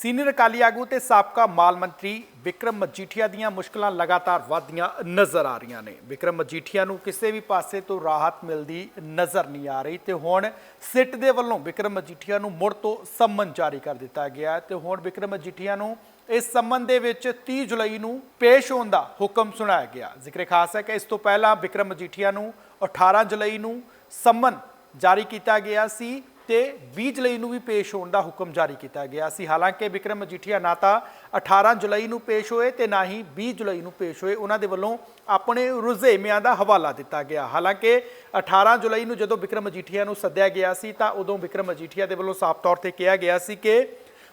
Senior Akali ਆਗੂ ਤੇ ਸਾਬਕਾ ਮਾਲ ਮੰਤਰੀ ਵਿਕਰਮ ਮਜੀਠੀਆ ਦੀਆਂ ਮੁਸ਼ਕਲਾਂ ਲਗਾਤਾਰ ਵਧਦੀਆਂ ਨਜ਼ਰ ਆ ਰਹੀਆਂ ਨੇ। ਵਿਕਰਮ ਮਜੀਠੀਆ ਨੂੰ ਕਿਸੇ ਵੀ ਪਾਸੇ ਤੋਂ ਰਾਹਤ ਮਿਲਦੀ ਨਜ਼ਰ ਨਹੀਂ ਆ ਰਹੀ ਤੇ ਹੁਣ ਸਿੱਟ ਦੇ ਵੱਲੋਂ ਵਿਕਰਮ ਮਜੀਠੀਆ ਨੂੰ ਮੁੜ ਤੋਂ ਸੰਮਨ ਜਾਰੀ ਕਰ ਦਿੱਤਾ ਗਿਆ ਹੈ ਤੇ ਹੁਣ ਵਿਕਰਮ ਮਜੀਠੀਆ ਨੂੰ ਇਸ ਸੰਮਨ ਦੇ ਵਿੱਚ 30 ਜੁਲਾਈ ਨੂੰ ਪੇਸ਼ ਹੋਣ ਦਾ ਹੁਕਮ ਸੁਣਾਇਆ ਗਿਆ। ਜ਼ਿਕਰ ਖਾਸ ਹੈ ਕਿ ਇਸ ਤੋਂ ਪਹਿਲਾਂ ਵਿਕਰਮ ਮਜੀਠੀਆ ਨੂੰ 18 ਜੁਲਾਈ ਨੂੰ ਸੰਮਨ ਜਾਰੀ ਕੀਤਾ ਗਿਆ ਸੀ। ਤੇ 20 ਜੁਲਾਈ ਨੂੰ ਵੀ ਪੇਸ਼ ਹੋਣ ਦਾ ਹੁਕਮ ਜਾਰੀ ਕੀਤਾ ਗਿਆ ਸੀ। ਹਾਲਾਂਕਿ ਵਿਕਰਮ ਮਜੀਠੀਆ ਨਾ ਤਾਂ 18 ਜੁਲਾਈ ਨੂੰ ਪੇਸ਼ ਹੋਏ ਤੇ ਨਾ ਹੀ 20 ਜੁਲਾਈ ਨੂੰ ਪੇਸ਼ ਹੋਏ। ਉਹਨਾਂ ਦੇ ਵੱਲੋਂ ਆਪਣੇ ਰੁਝੇਵਿਆਂ ਦਾ ਹਵਾਲਾ ਦਿੱਤਾ ਗਿਆ। ਹਾਲਾਂਕਿ 18 ਜੁਲਾਈ ਨੂੰ ਜਦੋਂ ਵਿਕਰਮ ਮਜੀਠੀਆ ਨੂੰ ਸੱਦਿਆ ਗਿਆ ਸੀ ਤਾਂ ਉਦੋਂ ਵਿਕਰਮ ਮਜੀਠੀਆ ਦੇ ਵੱਲੋਂ ਸਾਫ਼ ਤੌਰ ਤੇ ਕਿਹਾ ਗਿਆ ਸੀ ਕਿ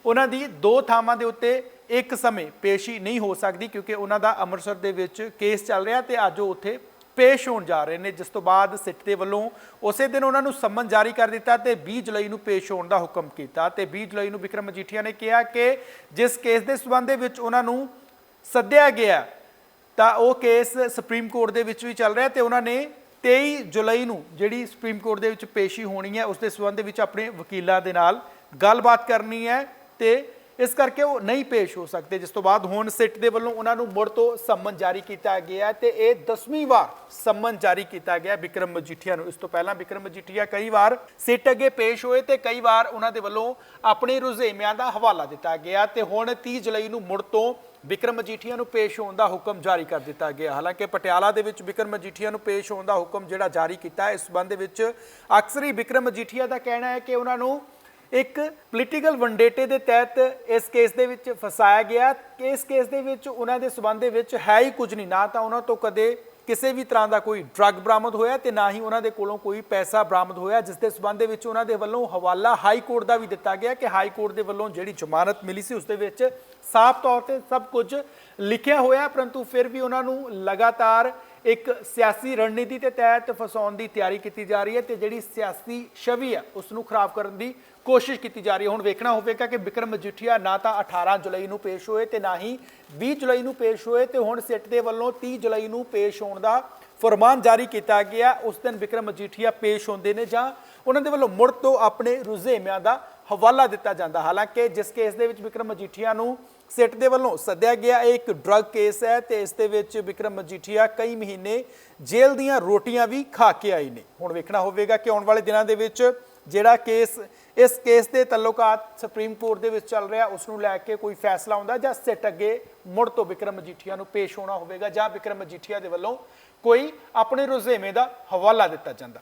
ਉਹਨਾਂ ਦੀ ਦੋ ਥਾਵਾਂ ਦੇ ਉੱਤੇ ਇੱਕ ਸਮੇਂ ਪੇਸ਼ੀ ਨਹੀਂ ਹੋ ਸਕਦੀ ਕਿਉਂਕਿ ਉਹਨਾਂ ਦਾ ਅੰਮ੍ਰਿਤਸਰ ਦੇ ਵਿੱਚ ਕੇਸ ਚੱਲ ਰਿਹਾ ਤੇ ਅੱਜ ਉਹ ਉੱਥੇ ਪੇਸ਼ ਹੋਣ ਜਾ ਰਹੇ ਨੇ, ਜਿਸ ਤੋਂ ਬਾਅਦ ਸਿੱਟ ਦੇ ਵੱਲੋਂ ਉਸੇ ਦਿਨ ਉਹਨਾਂ ਨੂੰ ਸੰਮਨ ਜਾਰੀ ਕਰ ਦਿੱਤਾ ਤੇ 20 ਜੁਲਾਈ ਨੂੰ ਪੇਸ਼ ਹੋਣ ਦਾ ਹੁਕਮ ਕੀਤਾ ਤੇ 20 ਜੁਲਾਈ ਨੂੰ ਵਿਕਰਮ ਮਜੀਠੀਆ ਨੇ ਕਿਹਾ ਕਿ ਜਿਸ ਕੇਸ ਦੇ ਸਬੰਧ ਦੇ ਵਿੱਚ ਉਹਨਾਂ ਨੂੰ ਸੱਦਿਆ ਗਿਆ, ਤਾਂ ਉਹ ਕੇਸ ਸੁਪਰੀਮ ਕੋਰਟ ਦੇ ਵਿੱਚ ਵੀ ਚੱਲ ਰਿਹਾ ਤੇ ਉਹਨਾਂ ਨੇ 23 ਜੁਲਾਈ ਨੂੰ ਜਿਹੜੀ ਸੁਪਰੀਮ ਕੋਰਟ ਦੇ ਵਿੱਚ ਪੇਸ਼ੀ ਹੋਣੀ ਹੈ, ਉਸ ਦੇ ਸਬੰਧ ਵਿੱਚ ਆਪਣੇ ਵਕੀਲਾਂ ਦੇ ਨਾਲ ਗੱਲਬਾਤ ਕਰਨੀ ਹੈ ਤੇ ਇਸ ਕਰਕੇ ਉਹ ਨਹੀਂ ਪੇਸ਼ ਹੋ ਸਕਦੇ, ਜਿਸ ਤੋਂ ਬਾਅਦ ਹੁਣ ਸਿੱਟ ਦੇ ਵੱਲੋਂ ਉਹਨਾਂ ਨੂੰ ਮੁੜ ਤੋਂ ਸੰਮਨ ਜਾਰੀ ਕੀਤਾ ਗਿਆ ਹੈ ਤੇ ਇਹ 10ਵੀਂ ਵਾਰ ਸੰਮਨ ਜਾਰੀ ਕੀਤਾ ਗਿਆ ਵਿਕਰਮ ਮਜੀਠੀਆ ਨੂੰ। ਇਸ ਤੋਂ ਪਹਿਲਾਂ ਵਿਕਰਮ ਮਜੀਠੀਆ ਕਈ ਵਾਰ ਸਿੱਟ ਅੱਗੇ ਪੇਸ਼ ਹੋਏ ਤੇ ਕਈ ਵਾਰ ਉਹਨਾਂ ਦੇ ਵੱਲੋਂ ਆਪਣੇ ਰੁਝੇਵਿਆਂ ਦਾ ਹਵਾਲਾ ਦਿੱਤਾ ਗਿਆ ਤੇ ਹੁਣ 30 ਜੁਲਾਈ ਨੂੰ ਮੁੜ ਤੋਂ ਵਿਕਰਮ ਮਜੀਠੀਆ ਨੂੰ ਪੇਸ਼ ਹੋਣ ਦਾ ਹੁਕਮ ਜਾਰੀ ਕਰ ਦਿੱਤਾ ਗਿਆ। ਹਾਲਾਂਕਿ ਪਟਿਆਲਾ ਦੇ ਵਿੱਚ ਵਿਕਰਮ ਮਜੀਠੀਆ ਨੂੰ ਪੇਸ਼ ਹੋਣ ਦਾ ਹੁਕਮ ਜਿਹੜਾ ਜਾਰੀ ਕੀਤਾ, ਇਸ ਸੰਬੰਧ ਵਿੱਚ ਅਕਸਰ ਹੀ ਵਿਕਰਮ ਮਜੀਠੀਆ ਦਾ ਕਹਿਣਾ ਹੈ ਕਿ ਉਹਨਾਂ ਨੂੰ ਇੱਕ ਪੋਲੀਟੀਕਲ ਵੰਡੇਟੇ ਦੇ ਤਹਿਤ ਇਸ ਕੇਸ ਦੇ ਵਿੱਚ ਫਸਾਇਆ ਗਿਆ। ਇਸ ਕੇਸ ਦੇ ਵਿੱਚ ਉਹਨਾਂ ਦੇ ਸਬੰਧ ਦੇ ਵਿੱਚ ਹੈ ਹੀ ਕੁਝ ਨਹੀਂ। ਨਾ ਤਾਂ ਉਹਨਾਂ ਤੋਂ ਕਦੇ ਕਿਸੇ ਵੀ ਤਰ੍ਹਾਂ ਦਾ ਕੋਈ ਡਰੱਗ ਬਰਾਮਦ ਹੋਇਆ ਤੇ ਨਾ ਹੀ ਉਹਨਾਂ ਦੇ ਕੋਲੋਂ ਕੋਈ ਪੈਸਾ ਬਰਾਮਦ ਹੋਇਆ, ਜਿਸ ਦੇ ਸਬੰਧ ਦੇ ਵਿੱਚ ਉਹਨਾਂ ਦੇ ਵੱਲੋਂ ਹਵਾਲਾ ਹਾਈ ਕੋਰਟ ਦਾ ਵੀ ਦਿੱਤਾ ਗਿਆ ਕਿ ਹਾਈ ਕੋਰਟ ਦੇ ਵੱਲੋਂ ਜਿਹੜੀ ਜ਼ਮਾਨਤ ਮਿਲੀ ਸੀ, ਉਸ ਦੇ ਵਿੱਚ ਸਾਫ਼ ਤੌਰ ਤੇ ਸਭ ਕੁਝ ਲਿਖਿਆ ਹੋਇਆ, ਪਰੰਤੂ ਫਿਰ ਵੀ ਉਹਨਾਂ ਨੂੰ ਲਗਾਤਾਰ ਇੱਕ ਸਿਆਸੀ ਰਣਨੀਤੀ ਦੇ ਤਹਿਤ ਫਸਾਉਣ ਦੀ ਤਿਆਰੀ ਕੀਤੀ ਜਾ ਰਹੀ ਹੈ ਤੇ ਜਿਹੜੀ ਸਿਆਸੀ ਛਵੀ ਹੈ ਉਸ ਨੂੰ ਖਰਾਬ ਕਰਨ ਦੀ ਕੋਸ਼ਿਸ਼ ਕੀਤੀ ਜਾ ਰਹੀ ਹੈ। ਹੁਣ ਵੇਖਣਾ ਹੋਵੇਗਾ ਕਿ ਵਿਕਰਮ ਮਜੀਠੀਆ ਨਾ ਤਾਂ 18 ਜੁਲਾਈ ਨੂੰ ਪੇਸ਼ ਹੋਏ ਤੇ ਨਾ ਹੀ 20 ਜੁਲਾਈ ਨੂੰ ਪੇਸ਼ ਹੋਏ ਤੇ ਹੁਣ ਸਿੱਟ ਦੇ ਵੱਲੋਂ 30 ਜੁਲਾਈ ਨੂੰ ਪੇਸ਼ ਹੋਣ ਦਾ ਫਰਮਾਨ ਜਾਰੀ ਕੀਤਾ ਗਿਆ। ਉਸ ਦਿਨ ਵਿਕਰਮ ਮਜੀਠੀਆ ਪੇਸ਼ ਹੁੰਦੇ ਨੇ ਜਾਂ ਉਹਨਾਂ ਦੇ ਵੱਲੋਂ ਮੁੜ ਤੋਂ ਆਪਣੇ ਰੁਝੇਵਿਆਂ ਦਾ ਹਵਾਲਾ ਦਿੱਤਾ ਜਾਂਦਾ। ਹਾਲਾਂਕਿ ਜਿਸ ਕੇਸ ਦੇ ਵਿੱਚ ਵਿਕਰਮ ਮਜੀਠੀਆ ਨੂੰ ਸਿੱਟ ਦੇ ਵੱਲੋਂ ਸੱਦਿਆ ਗਿਆ ਇਹ ਇੱਕ ਡਰੱਗ ਕੇਸ ਹੈ ਤੇ ਇਸ ਦੇ ਵਿੱਚ ਵਿਕਰਮ ਮਜੀਠੀਆ ਕਈ ਮਹੀਨੇ ਜੇਲ੍ਹ ਦੀਆਂ ਰੋਟੀਆਂ ਵੀ ਖਾ ਕੇ ਆਏ ਨੇ। ਹੁਣ ਵੇਖਣਾ ਹੋਵੇਗਾ ਕਿ ਆਉਣ ਵਾਲੇ ਦਿਨਾਂ ਦੇ ਵਿੱਚ ਜਿਹੜਾ ਕੇਸ ਇਸ ਕੇਸ ਦੇ ਤਲੁਕਾਤ ਸੁਪਰੀਮ ਕੋਰਟ ਦੇ ਵਿੱਚ ਚੱਲ ਰਿਹਾ ਉਸ ਨੂੰ ਲੈ ਕੇ ਕੋਈ ਫੈਸਲਾ ਆਉਂਦਾ ਜਾਂ ਸਿੱਟ ਅੱਗੇ ਮੁੜ ਤੋਂ ਵਿਕਰਮ ਮਜੀਠੀਆ ਨੂੰ ਪੇਸ਼ ਹੋਣਾ ਹੋਵੇਗਾ ਜਾਂ ਵਿਕਰਮ ਮਜੀਠੀਆ ਦੇ ਵੱਲੋਂ ਕੋਈ ਆਪਣੇ ਰੁਝੇਵੇਂ ਦਾ ਹਵਾਲਾ ਦਿੱਤਾ ਜਾਂਦਾ।